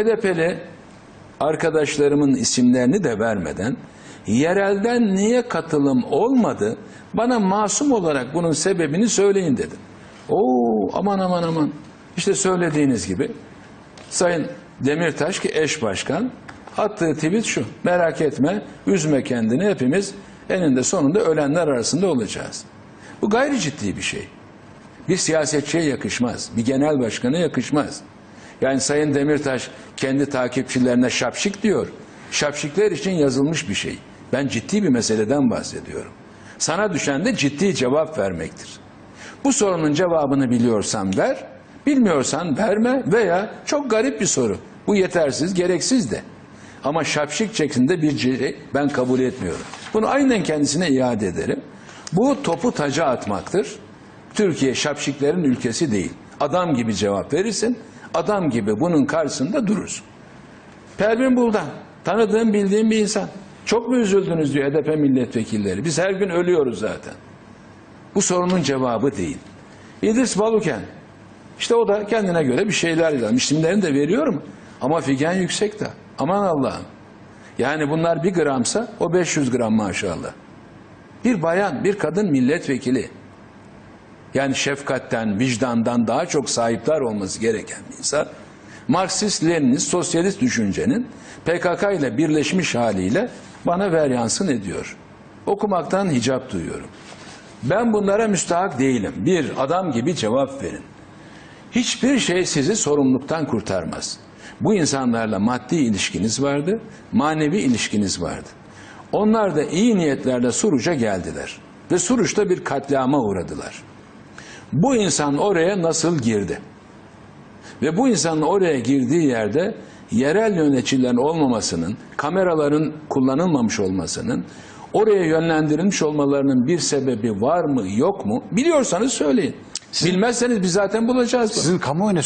HDP'li arkadaşlarımın isimlerini de vermeden yerelden niye katılım olmadı bana masum olarak bunun sebebini söyleyin dedim. Oo aman aman aman işte söylediğiniz gibi Sayın Demirtaş ki eş başkan attığı tweet şu merak etme üzme kendini hepimiz eninde sonunda ölenler arasında olacağız. Bu gayri ciddi bir şey. Bir siyasetçiye yakışmaz. Bir genel başkana yakışmaz. Yani Sayın Demirtaş kendi takipçilerine şapşik diyor. Şapşikler için yazılmış bir şey. Ben ciddi bir meseleden bahsediyorum. Sana düşen de ciddi cevap vermektir. Bu sorunun cevabını biliyorsan ver, bilmiyorsan verme veya çok garip bir soru. Bu yetersiz, gereksiz de. Ama şapşik şeklinde bir şey ben kabul etmiyorum. Bunu aynen kendisine iade ederim. Bu topu taca atmaktır. Türkiye şapşiklerin ülkesi değil. Adam gibi cevap verirsin, adam gibi bunun karşısında durursun. Pervin Buldan, tanıdığım bildiğim bir insan. Çok mu üzüldünüz diyor HDP milletvekilleri. Biz her gün ölüyoruz zaten. Bu sorunun cevabı değil. İdris Baluken, işte o da kendine göre bir şeyler yazmış. İsimlerini de veriyorum ama Figen yüksek de. Aman Allah'ım. Yani bunlar bir gramsa o 500 gram maşallah. Bir bayan, bir kadın milletvekili. Yani şefkatten, vicdandan daha çok sahipler olması gereken bir insan. Marksist, Leninist, sosyalist düşüncenin PKK ile birleşmiş haliyle bana ver yansın ediyor. Okumaktan hicap duyuyorum. Ben bunlara müstahak değilim. Bir, adam gibi cevap verin. Hiçbir şey sizi sorumluluktan kurtarmaz. Bu insanlarla maddi ilişkiniz vardı, manevi ilişkiniz vardı. Onlar da iyi niyetlerle Suruç'a geldiler. Ve Suruç'ta bir katliama uğradılar. Bu insan oraya nasıl girdi? Ve bu insanın oraya girdiği yerde yerel yöneticilerin olmamasının, kameraların kullanılmamış olmasının, oraya yönlendirilmiş olmalarının bir sebebi var mı yok mu? Biliyorsanız söyleyin. Bilmezseniz biz zaten bulacağız. Sizin kamuoyuna